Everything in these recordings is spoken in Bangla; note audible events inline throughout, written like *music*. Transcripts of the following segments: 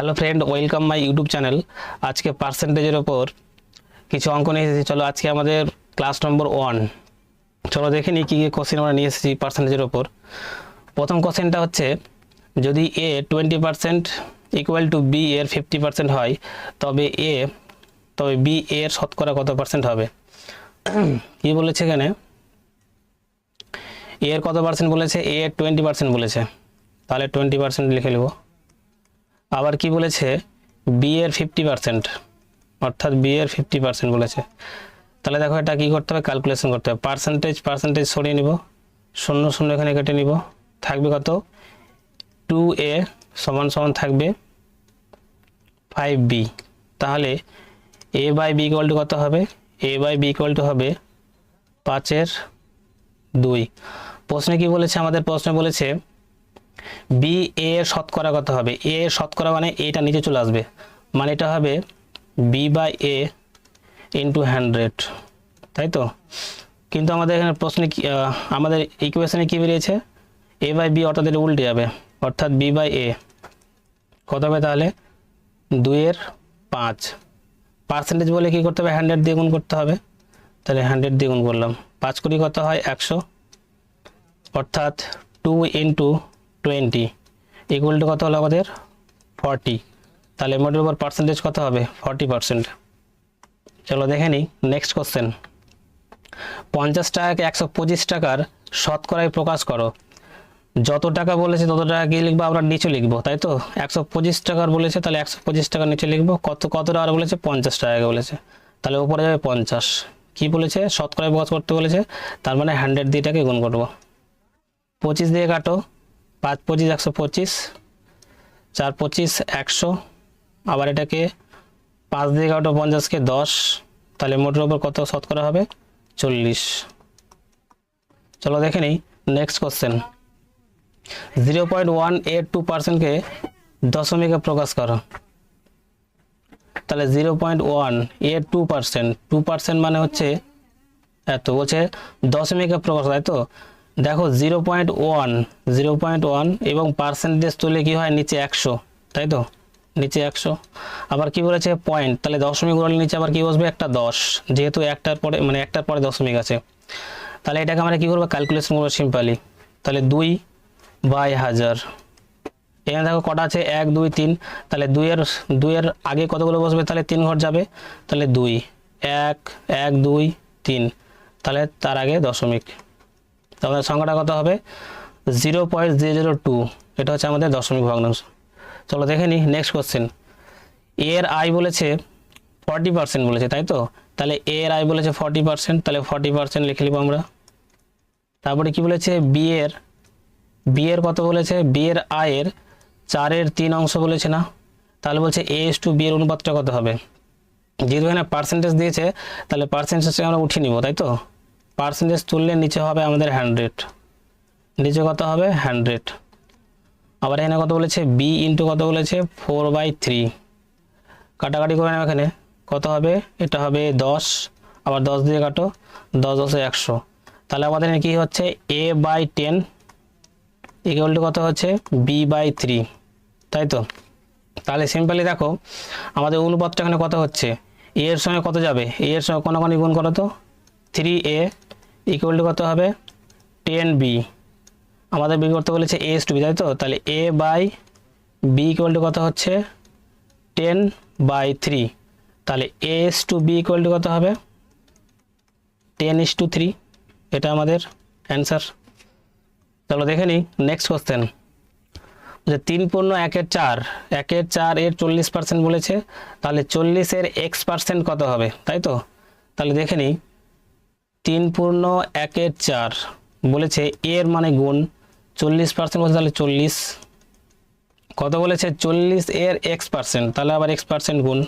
Hello friend welcome my YouTube channel আজকে পার্সেন্টেজের ওপর কিছু অঙ্ক নিয়ে এসেছি। চলো আজকে আমাদের ক্লাস নম্বর ওয়ান চলো দেখে নিই কী কী কোশ্চেন আমরা নিয়ে এসেছি পার্সেন্টেজের ওপর প্রথম কোশ্চেনটা হচ্ছে, যদি A twenty percent equal to B এর ফিফটি পার্সেন্ট হয়, তবে এ তবে বি এর শতকরা কত পার্সেন্ট হবে? কি বলেছে এখানে? এর কত পার্সেন্ট বলেছে? এ টোয়েন্টি পার্সেন্ট বলেছে। তাহলে টোয়েন্টি পার্সেন্ট লিখে নেব। আবার কি বলেছে? বি এর ফিফটি পার্সেন্ট অর্থাৎ বি এর ফিফটি পার্সেন্ট বলেছে। তাহলে দেখো এটা কী করতে হবে? ক্যালকুলেশন করতে হবে। পার্সেন্টেজ পার্সেন্টেজ সরিয়ে নিব। শূন্য শূন্য এখানে কেটে নিব। থাকবে কত? টু এ সমান সমান থাকবে ফাইভ বি তাহলে A by B equal to কত হবে? A by B equal to হবে পাঁচের দুই। প্রশ্নে কি বলেছে? আমাদের প্রশ্নে বলেছে বি এ এর শতকরা কত হবে। এ এর শতকরা মানে এটা নিচে চলে আসবে। মানে এটা হবে B by A into hundred. তাই তো? কিন্তু আমাদের এখানে প্রশ্নে আমাদের ইকুয়েশনে কী বেরিয়েছে? এ বাই বি অর্থাৎ এটা উল্টে যাবে। অর্থাৎ বি বাই এ। কত হবে তাহলে? দুইয়ের পাঁচ। পার্সেন্টেজ বলে কী করতে হবে? হান্ড্রেড দিয়ে গুণ করতে হবে। তাহলে হান্ড্রেড দিয়ে গুণ করলাম। পাঁচ কুড়ি কত হয়? একশো। অর্থাৎ two into twenty equal to কত হলো আমাদের? ফর্টি তাহলে মোটের উপর পার্সেন্টেজ কত হবে? ফর্টি পার্সেন্ট চলো দেখে নিই নেক্সট কোশ্চেন পঞ্চাশ টাকাকে একশো পঁচিশ টাকার শতকরায় প্রকাশ করো। যত টাকা বলেছে তত টাকা কি লিখব, আমরা নিচে লিখব, তাই তো? একশো পঁচিশ টাকার বলেছে, তাহলে একশো পঁচিশ টাকার নিচে লিখব, কত কত টাকার বলেছে? পঞ্চাশ টাকাকে বলেছে। তাহলে উপরে যাবে পঞ্চাশ। কি বলেছে? শতকরায় প্রকাশ করতে বলেছে, তার মানে হান্ড্রেড দিয়ে এটাকে গুণ করব। পঁচিশ দিয়ে কাটো পাঁচ, পঁচিশ, একশো পঁচিশ, চার, পঁচিশ, একশো, আবার এটাকে পাঁচ দিয়ে কাটো পঞ্চাশকে দশ, তাহলে মোটের ওপর কত শতকরা হবে? চল্লিশ। চলো দেখে নিই next question zero point one eight two পার্সেন্টকে দশমিকে প্রকাশ করো। তাহলে zero point one eight two percent two percent মানে হচ্ছে এত, বলছে দশমিকে প্রকাশ, তাই তো? দেখো zero point one, zero point one এবং পার্সেন্টেজ তুলে কি হয়? নিচে একশো, তাই তো? নিচে একশো। আবার কি বলেছে? পয়েন্ট তাহলে দশমিক গুণালে নিচে আবার কি বসবে? একটা দশ, যেহেতু একটার পরে মানে একটার পরে দশমিক আছে। তাহলে এটাকে আমরা কী করব? ক্যালকুলেশন করব সিম্পলি তাহলে দুই বাই হাজার। এখানে দেখো কটা আছে? এক, দুই, তিন। তাহলে দুইয়ের দুইয়ের আগে কতগুলো বসবে? তাহলে তিন ঘর যাবে। তাহলে দুই, এক এক, দুই, তিন। তাহলে তার আগে দশমিক। তাহলে সংখ্যাটা কত হবে? Zero point zero zero two. এটা হচ্ছে আমাদের দশমিক ভগ্নাংশ। চলো দেখে নিই নেক্সট কোশ্চেন এর আয় বলেছে ফর্টি পার্সেন্ট বলেছে, তাই তো? তাহলে এর আয় বলেছে ফর্টি পার্সেন্ট তাহলে ফর্টি পার্সেন্ট লিখে নিব আমরা। তারপরে কি বলেছে? বি এর বি এর কত বলেছে? বি এর আয়ের চারের তিন অংশ বলেছে না? তাহলে বলছে এ এস টু বি এর অনুপাতটা কত হবে? যেহেতু এখানে পার্সেন্টেজ দিয়েছে, তাহলে পার্সেন্টেজটা আমরা উঠিয়ে নিব, তাই তো? পার্সেন্টেজ তুললে নিচে হবে আমাদের হান্ড্রেড। নিচে কত হবে? হান্ড্রেড। আবার এখানে কত বলেছে? বি ইন্টু কত বলেছে? ফোর বাই থ্রি কাটাকাটি করে নেব এখানে। কত হবে? এটা হবে দশ। আবার দশ দিয়ে কাটো। দশ দশে একশো। তাহলে আমাদের কী হচ্ছে? A by ten equal to কত হচ্ছে? বি বাই থ্রি তাই তো? তাহলে সিম্পলি দেখো, আমাদের অনুপাতটা এখানে কত হচ্ছে? এর সঙ্গে কত যাবে? এর সঙ্গে কোনো কোনো গুণ করো তো? থ্রি এ ইকুয়াল টু কত হবে? টেন বি আমাদের বি করতে বলেছে এস টু বি তাই তো? তাহলে A by B equal to কত হচ্ছে? টেন বাই থ্রি তাহলে is to B equal to কত হবে? টেন ইস টু থ্রি এটা আমাদের অ্যান্সার চলো দেখে নিই নেক্সট কোশ্চেন যে তিন পূর্ণ একের চার একের চার এর চল্লিশ পার্সেন্ট বলেছে, তাহলে চল্লিশের এক্স পার্সেন্ট কত হবে? তাই তো? তাহলে দেখে নিই তিন পূর্ণ একের চার। বলেছে এর মানে গুণ। চল্লিশ পার্সেন্ট বলছে, তাহলে চল্লিশ। কত বলেছে? চল্লিশ এর এক্স পার্সেন্ট তাহলে আবার এক্স পার্সেন্ট গুণ।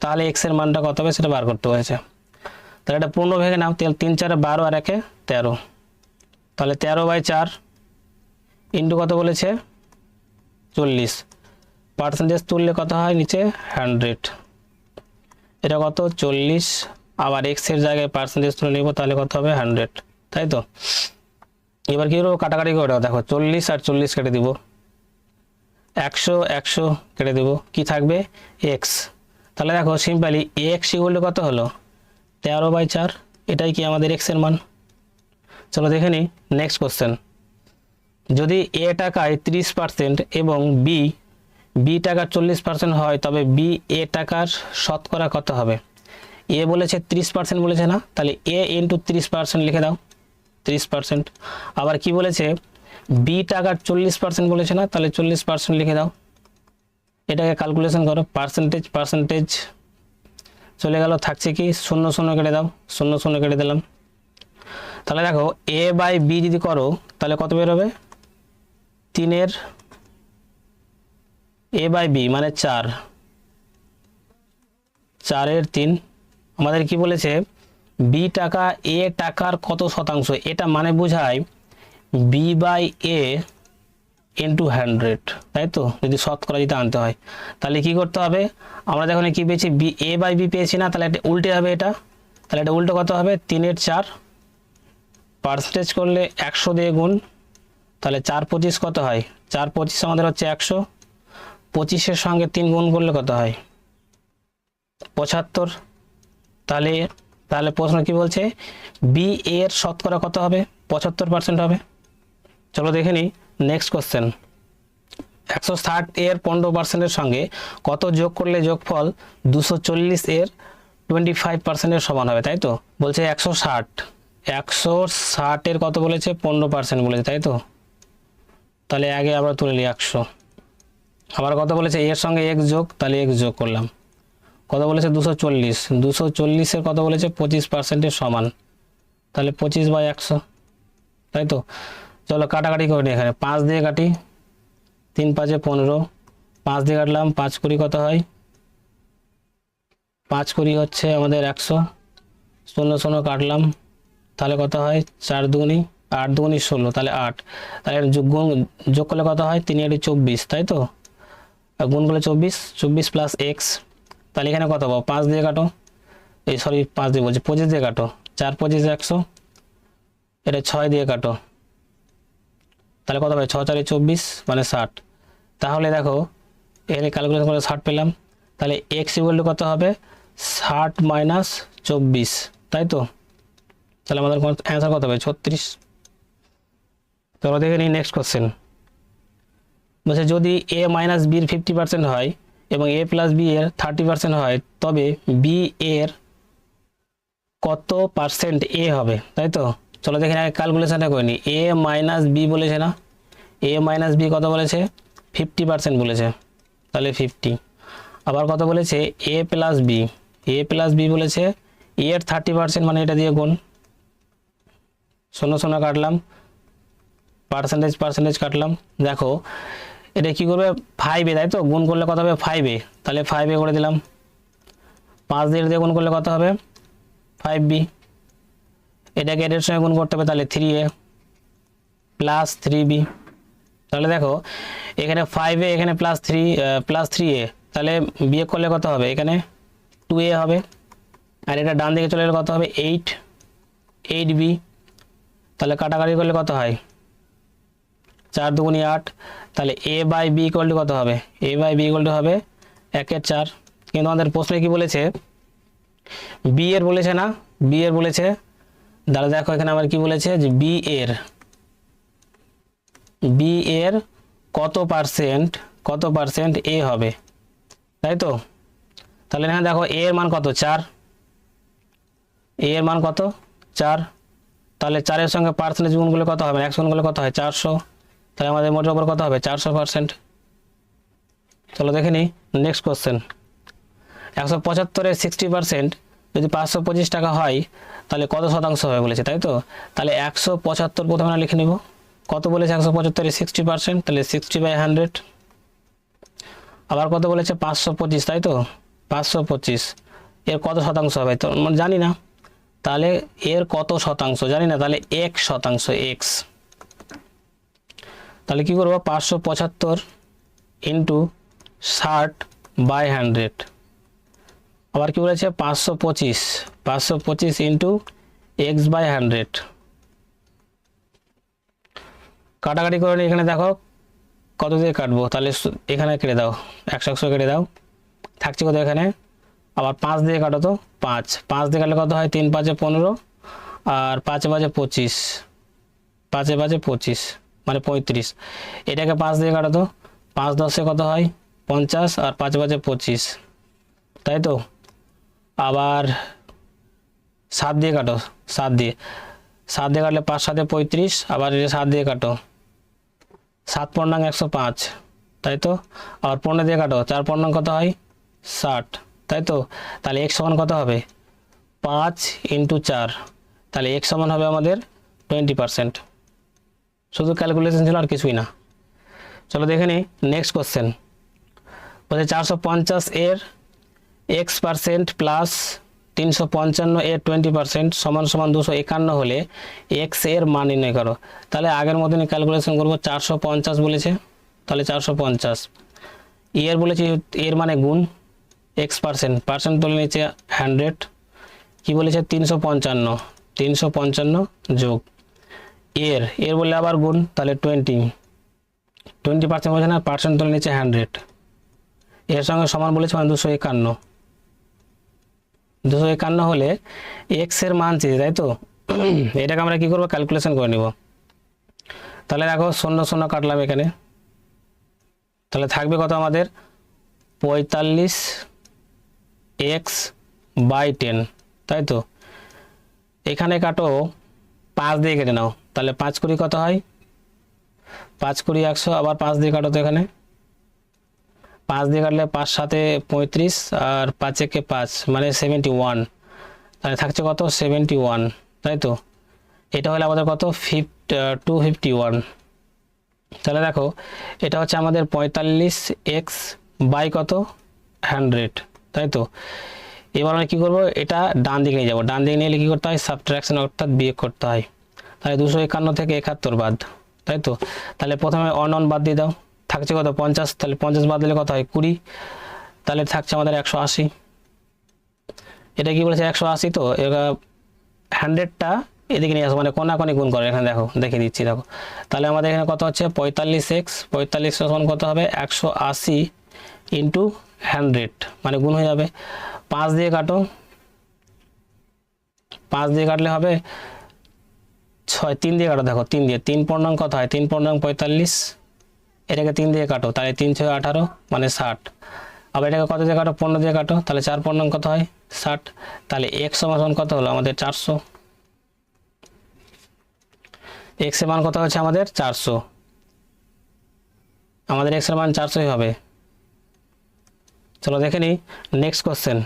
তাহলে এক্সের মানটা কত হবে? সেটা বার করতে হয়েছে। তাহলে এটা পূর্ণ ভেঙে নাও। তিন চারে বারো আর একে তেরো। তাহলে তেরো বাই চার ইন্টু কত বলেছে? চল্লিশ। পার্সেন্টেজ তুললে কত হয়? নিচে হান্ড্রেড এটা কত? চল্লিশ। আবার এক্সের জায়গায় পার্সেন্টেজ তুলে নিব, তাহলে কত হবে? হান্ড্রেড তাই তো? এবার কি করব? কাটাকাটি করে দেখো, চল্লিশ আর চল্লিশ কেটে দিব। একশো একশো কেটে দেবো। কি থাকবে? এক্স তাহলে দেখো সিম্পলি এক্স ইকুয়াল কত হলো? তেরো বাই চার। এটাই কি আমাদের এক্সের মান? চলো দেখে নিই নেক্সট কোশ্চেন যদি এ টাকায় ত্রিশ পার্সেন্ট এবং বি বি টাকার চল্লিশ পার্সেন্ট হয়, তবে বি এ টাকার শতকরা কত হবে? এ বলেছে ত্রিশ পার্সেন্ট বলেছে না, তাহলে এ ইন্টু ত্রিশ পার্সেন্ট লিখে দাও, ত্রিশ পার্সেন্ট আবার কি বলেছে? বি টাকার চল্লিশ পার্সেন্ট বলেছে না, তাহলে চল্লিশ পার্সেন্ট লিখে দাও। এটাকে ক্যালকুলেশন করো পার্সেন্টেজ পার্সেন্টেজ চলে গেল, থাকছে কি? শূন্য শূন্য কেটে দাও, শূন্য শূন্য কেটে দিলাম। তাহলে দেখো এ বাই বি যদি করো, তাহলে কত বেরোবে তিনের এ বাই বি মানে চার। চারের তিন। আমাদের কি বলেছে? বি টাকা এ টাকার কত শতাংশ? এটা মানে বোঝায় B by A into hundred তাই তো? যদি শতকরা যদি আনতে হয়। তাহলে কি করতে হবে? আমরা যখন কি পেয়েছি? বি এ বাই বি পেয়েছি না? তাহলে এটা উল্টে হবে এটা। তাহলে এটা উল্টো কত হবে? তিনের চার। পার্সেন্টেজ করলে একশো দিয়ে গুণ। তাহলে চার পঁচিশ কত হয়? চার পঁচিশ আমাদের হচ্ছে একশো। পঁচিশের সঙ্গে তিন গুণ করলে কত হয়? পঁচাত্তর। তাহলে তাহলে প্রশ্ন কি বলছে? বি এর শতকরা কত হবে? পঁচাত্তর পার্সেন্ট হবে। চলো দেখে নিই নেক্সট কোশ্চেন একশো ষাট এর পনেরো পার্সেন্টের সঙ্গে কত যোগ করলে যোগফল দুশো চল্লিশ এর টোয়েন্টি ফাইভ পার্সেন্টের সমান হবে, তাই তো? বলছে একশো ষাট। একশো ষাটের কত বলেছে? পনেরো পার্সেন্ট বলেছে, তাই তো? তাহলে আগে আবার তুলে নিই একশো। আবার কত বলেছে? এর সঙ্গে এক্স যোগ, তাহলে এক্স যোগ করলাম। কত বলেছে? দুশো চল্লিশ। দুশো চল্লিশের কত বলেছে? পঁচিশ পার্সেন্টের সমান। তাহলে পঁচিশ বাই একশো। তাই তো? চলো কাটাকাটি করে এখানে। পাঁচ দিয়ে কাটি, তিন পাঁচে পনেরো। পাঁচ দিয়ে কাটলাম, পাঁচ কুড়ি কত হয়? পাঁচ কুড়ি হচ্ছে আমাদের একশো। শূন্য শূন্য কাটলাম, তাহলে কত হয়? চার দুগুনি, আট দুগুনি ষোলো, তাহলে আট। তাহলে যোগ গুণ- যোগ করলে কত হয়? তিন আটি চব্বিশ, তাই তো? গুণ করলে চব্বিশ চব্বিশ প্লাস এক্স তাহলে এখানে কত পাবো? পাঁচ দিয়ে কাটো। এই সরি পাঁচ দিয়ে বলছি, পঁচিশ দিয়ে কাটো। চার পঁচিশ একশো। এটা ছয় দিয়ে কাটো। তাহলে কত হবে ছ চারে চব্বিশ মানে ষাট। তাহলে দেখো এখানে ক্যালকুলেশন করে ষাট পেলাম। তাহলে এক্স ইকুয়াল কত হবে? ষাট মাইনাস চব্বিশ। তাই তো? তাহলে আমাদের অ্যান্সার কত হবে? ছত্রিশ। চলো দেখে নিই নেক্সট কোশ্চেন বলছে, যদি এ মাইনাস বির ফিফটি পার্সেন্ট হয় এবং এ প্লাস বি এর থার্টি পার্সেন্ট হয়, তবে বি এর কত পার্সেন্ট এ হবে, তাই তো? চলো দেখে আগে ক্যালকুলেশনটা করে নিই। এ মাইনাস বি বলেছে না? এ মাইনাস বি কত বলেছে? ফিফটি পার্সেন্ট বলেছে। তাহলে ফিফটি আবার কত বলেছে? A plus B A plus B বলেছে এ এর থার্টি পার্সেন্ট মানে এটা দিয়ে গুণ। শূন্য শূন্য কাটলাম। পার্সেন্টেজ পার্সেন্টেজ কাটলাম। দেখো এটা কী করবে? ফাইভে তাই তো? গুণ করলে কত হবে? ফাইভে তাহলে ফাইভে করে দিলাম। পাঁচ দিয়ে দিয়ে গুণ করলে কত হবে? ফাইভ বি এটাকে এটার সঙ্গে গুণ করতে হবে তাহলে three A plus three B তাহলে দেখো, এখানে ফাইভে এখানে plus three plus three A তাহলে বিয়ে করলে কত হবে? এখানে টু এ হবে। আর এটা ডান দিকে চলে গেলে কত হবে? এইট এইট বি তাহলে কাটাকাটি করলে কত হয়? চার দুগুনি আট, তাহলে এ বাই বি ইকুয়াল কত হবে? এ বাই বি ইকুয়াল হবে একের চার। কিন্তু আমাদের প্রশ্নে কি বলেছে? বি এর বলেছে না বি এর বলেছে। দাঁড়া দেখো এখানে আবার কি বলেছে? যে বি এর বি এর কত পার্সেন্ট কত পার্সেন্ট এ হবে? তাই তো? তাহলে এখানে দেখো এ এর মান কত? চার। এ এর মান কত? চার। তাহলে চারের সঙ্গে পার্সেন্টেজ গুণ করলে কত হবে একশো গুণ করলে কত হয়? চারশো। তাহলে আমাদের মোটের উপর কত হবে চারশো পার্সেন্ট চলো দেখে নিই নেক্সট কোশ্চেন একশো পঁচাত্তরের সিক্সটি পার্সেন্ট যদি পাঁচশো পঁচিশ টাকা হয়, তাহলে কত শতাংশ হবে বলেছে, তাই তো? তাহলে একশো পঁচাত্তর প্রথমে আমরা লিখে নেব। কত বলেছে একশো পঁচাত্তরের সিক্সটি পার্সেন্ট তাহলে সিক্সটি বাই হান্ড্রেড আবার কত বলেছে পাঁচশো পঁচিশ, তাই তো? পাঁচশো পঁচিশ। এর কত শতাংশ হবে? তো জানি না। তাহলে এর কত শতাংশ? জানি না, তাহলে এক শতাংশ এক্স তাহলে কি করব? পাঁচশো পঁচাত্তর ইন্টু ষাট বাই হান্ড্রেড আবার কি বলেছে? পাঁচশো পঁচিশ। পাঁচশো পঁচিশ ইন্টু এক্স বাই হান্ড্রেড কাটাকাটি করে এখানে দেখো। কত দিয়ে কাটবো? তাহলে এখানে কেটে দাও। একশো একশো কেটে দাও। থাকছে কত এখানে? আবার পাঁচ দিয়ে কাটো তো পাঁচ। পাঁচ দিয়ে কাটলে কত হয়? তিন পাঁচে পনেরো। আর পাঁচে পাঁচে পঁচিশ। পাঁচে পাঁচে পঁচিশ। মানে পঁয়ত্রিশ। এটাকে পাঁচ দিয়ে কাটো তো পাঁচ দশে কত হয়? পঞ্চাশ আর পাঁচ পাঁচে পঁচিশ। তাই তো? আবার সাত দিয়ে কাটো, সাত দিয়ে। সাত দিয়ে কাটলে পাঁচ, সাতে পঁয়ত্রিশ, আবার এটা সাত দিয়ে কাটো। সাত পূর্ণাঙ্গ একশো পাঁচ। তাই তো? আবার পনেরো দিয়ে কাটো, চার পূর্ণাঙ্গ কত হয়? ষাট। তাই তো? তাহলে এক সমান কত হবে? পাঁচ ইন্টু চার। তাহলে এক সমান হবে আমাদের টোয়েন্টি পার্সেন্ট। শুধু ক্যালকুলেশন ছিল আর কিছুই না। চলো দেখে নিই নেক্সট কোশ্চেন বলছে চারশো পঞ্চাশ এর এক্স পার্সেন্ট প্লাস তিনশো পঞ্চান্ন এর টোয়েন্টি পার্সেন্ট সমান সমান দুশো একান্ন হলে এক্সের মান নির্ণয় করো। তাহলে আগের মতনই ক্যালকুলেশন করব, চারশো পঞ্চাশ বলেছে। তাহলে চারশো পঞ্চাশ। এর বলেছে এর মানে গুণ এক্স পার্সেন্ট পার্সেন্ট তুলে নিচ্ছে হান্ড্রেড কী বলেছে? তিনশো পঞ্চান্ন। তিনশো পঞ্চান্ন যোগ। এর এর বললে আবার গুণ, তাহলে টোয়েন্টি টোয়েন্টি পার্সেন্ট বলছে না পার্সেন্ট তুলে নিচ্ছে হান্ড্রেড এর সঙ্গে সমান বলেছে মানে দুশো একান্ন। দুশো একান্ন হলে এক্সের মান চেয়েছে তাই তো? *clears throat* এটাকে আমরা কী করব? ক্যালকুলেশন করে নিব। তাহলে দেখো, শূন্য শূন্য কাটলাম এখানে। তাহলে থাকবে কত আমাদের? পঁয়তাল্লিশ এক্স বাই টেন তাই তো? এখানে কাটো পাঁচ দিয়ে কেটে নাও। তাহলে পাঁচ কুড়ি কত হয়? পাঁচ কুড়ি একশো, আবার পাঁচ দিয়ে কাটো তো এখানে। পাঁচ দিয়ে কাটলে পাঁচ সাথে পঁয়ত্রিশ আর পাঁচ একে পাঁচ মানে সেভেন্টি ওয়ান তাহলে থাকছে কত? সেভেন্টি ওয়ান তাই তো? এটা হলে আমাদের কত? ফিফ টু ফিফটি ওয়ান তাহলে দেখো, এটা হচ্ছে আমাদের পঁয়তাল্লিশ এক্স বাই কত? হান্ড্রেড তাই তো? এবার আমরা কী করব? এটা ডান দিকে নিয়ে যাব। ডান দিকে নিয়ে কী করতে হয়? সাবট্রাকশন অর্থাৎ বিয়োগ করতে হয়। তাহলে দুশো একান্ন থেকে একাত্তর বাদ, তাই তো? তাহলে প্রথমে অন অন বাদ দিয়ে দাও। থাকছে কত? পঞ্চাশ। তাহলে পঞ্চাশ বাদ দিলে কত হয়? কুড়ি। তাহলে থাকছে আমাদের একশো আশি। এটা কি বলেছে? একশো আশি তো? এবার হান্ড্রেডটা এদিকে নিয়ে আসো। মানে কোনাকোনি গুণ করে। এখানে দেখো, দেখে দিচ্ছি, দেখো। তাহলে আমাদের এখানে কত হচ্ছে? পঁয়তাল্লিশ এক্স। পঁয়তাল্লিশ কত হবে? একশো আশি ইন্টু হান্ড্রেড মানে গুণ হয়ে যাবে। পাঁচ দিয়ে কাটো। পাঁচ দিয়ে কাটলে হবে ছয়, তিন দিয়ে কাটো। দেখো, তিন দিয়ে। তিন পূর্ণাঙ্ক কত হয়? তিন পূর্ণাঙ্ক পঁয়তাল্লিশ। এটাকে তিন দিয়ে কাটো। তাহলে তিন ছয় আঠারো মানে ষাট। আবার এটাকে কত দিয়ে কাটো? পনেরো দিয়ে কাটো। তাহলে চার পূর্ণাঙ্ক কত হয়? ষাট। তাহলে এক্স সমান কত হলো? আমাদের চারশো। এক্সের মান কত হচ্ছে আমাদের? চারশো। আমাদের এক্সের মান চারশোই হবে। চলো দেখে নিই। নেক্সট কোশ্চেন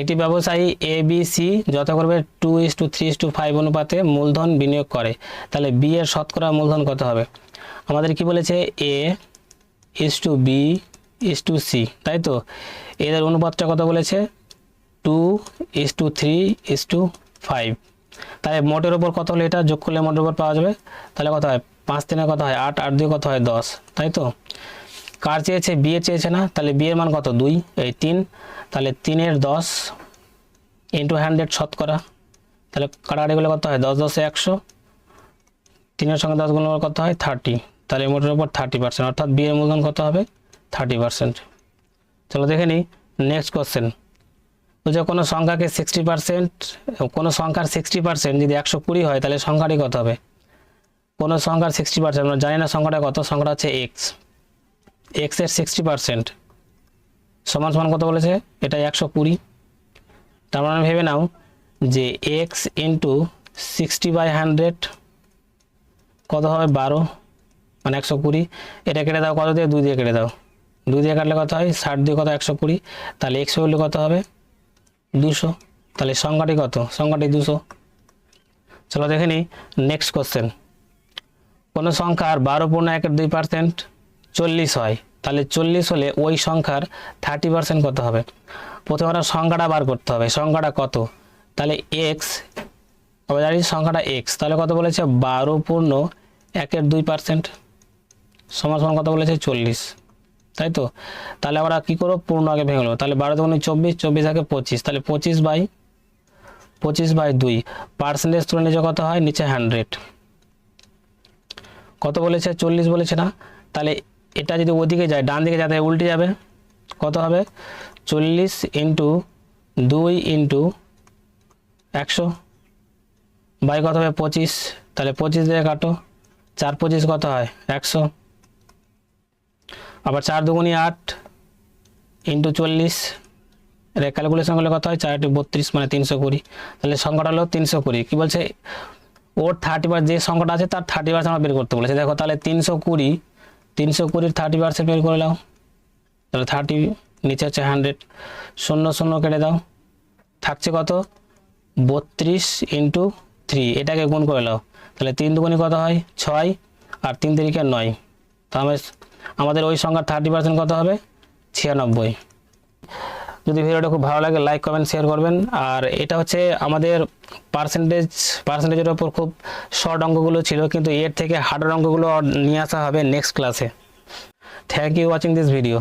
একটি ব্যবসায়ী এ বি সি যথাক্রমে two is to three is to five অনুপাতে মূলধন বিনিয়োগ করে। তাহলে বি এর শতকরা মূলধন কত হবে? আমাদের কি বলেছে? A is to B is to C তাই তো? এদের অনুপাতটা কত বলেছে? Two is to three is to five তাহলে মোটের ওপর কত হলে এটা? যোগ করলে মোটের ওপর পাওয়া যাবে? তাহলে কত হয়? পাঁচ তিনে কত হয়? আট আট দিয়ে কত হয়? দশ, তাই তো? কার চেয়েছে? বিয়ে চেয়েছে না? তাহলে বিয়ের মান কত? দুই, এই তিন। তাহলে তিনের দশ ইন্টু হান্ড্রেড শতকরা তাহলে কাটাকাটিগুলো কত হয়? দশ, দশে একশো। তিনের সঙ্গে দশ গুণ কত হয়? থার্টি তাহলে মোটের উপর থার্টি পার্সেন্ট অর্থাৎ বিয়ের মূলধন কত হবে? থার্টি পার্সেন্ট চলো দেখে নিই। নেক্সট কোশ্চেন যে কোনো সংখ্যাকে সিক্সটি পার্সেন্ট কোনো সংখ্যার সিক্সটি পার্সেন্ট যদি একশো কুড়ি হয়, তাহলে সংখ্যাটি কত হবে? কোনো সংখ্যার সিক্সটি পার্সেন্ট আমরা জানি না সংখ্যাটা কত, সংখ্যাটা হচ্ছে এক্স এক্সের সিক্সটি পার্সেন্ট সমান সমান কত বলেছে? এটা একশো কুড়ি। তার মানে ভেবে নাও যে X into sixty by hundred কত হবে? বারো। মানে একশো কুড়ি। এটা কেটে দাও, কত দিয়ে? দুই দিয়ে কেটে দাও। দুই দিয়ে কাটলে কত হয়? ষাট দিয়ে কত? একশো কুড়ি। তাহলে এক্স হলে কত হবে? দুশো। তাহলে সংখ্যাটি কত? সংখ্যাটি দুশো। চলো দেখে নিই। নেক্সট কোশ্চেন কোনো সংখ্যার বারো পূর্ণ একের দুই পার্সেন্ট চল্লিশ হয়। তাহলে চল্লিশ হলে ওই সংখ্যার থার্টি পার্সেন্ট কত হবে? প্রথমে আমরা সংখ্যাটা বার করতে হবে। সংখ্যাটা কত? তাহলে এক্স আমরা জানি সংখ্যাটা এক্স তাহলে কত বলেছে? বারো পূর্ণ একের দুই পার্সেন্ট সমান সমান কত বলেছে? চল্লিশ। তাই তো? তাহলে আমরা কী করব? পূর্ণ আগে ভেঙে নেব। তাহলে বারো দুগুণে চব্বিশ চব্বিশ আগে পঁচিশ। তাহলে পঁচিশ বাই পঁচিশ বাই দুই। পার্সেন্টেজ তুলে নিচে কত হয়? নিচে হান্ড্রেড কত বলেছে? চল্লিশ বলেছে না? তাহলে এটা যদি ওদিকে যায়, ডান দিকে যাতে উল্টে যাবে, কত হবে? চল্লিশ ইন্টু দুই ইন্টু একশো বাই কত হবে? পঁচিশ। তাহলে পঁচিশ দিয়ে কাটো। চার পঁচিশ কত হয়? একশো। আবার চার দুগুনি আট ইন্টু চল্লিশ। এটা ক্যালকুলেশন করলে কত হয়? চার বত্রিশ মানে তিনশো কুড়ি। তাহলে সংখ্যাটা হলো তিনশো কুড়ি। কী বলছে? ওর থার্টি পার যে সংখ্যাটা আছে, তার থার্টি পার্সেন্ট আমার বের করতে বলেছে। দেখো, তাহলে তিনশো কুড়ি তিনশো কুড়ির থার্টি পার্সেন্ট বের করে নাও। তাহলে থার্টি নিচে হচ্ছে হান্ড্রেড শূন্য শূন্য কেটে দাও। থাকছে কত? বত্রিশ ইন্টু থ্রি এটাকে গুণ করে নাও। তাহলে তিন দুগুণি কত হয়? ছয়। আর তিন তিরিকে নয়। তাহলে আমাদের ওই সংখ্যার থার্টি পার্সেন্ট কত হবে? ছিয়ানব্বই। যদি ভিডিওটা খুব ভালো লাগে লাইক কমেন্ট শেয়ার করবেন। আর এটা হচ্ছে আমাদের পার্সেন্টেজ পার্সেন্টেজের ওপর খুব শর্ট অঙ্কগুলো ছিল, কিন্তু এর থেকে হার্ডার অঙ্কগুলো নিয়ে আসা হবে নেক্সট ক্লাসে thank you watching this video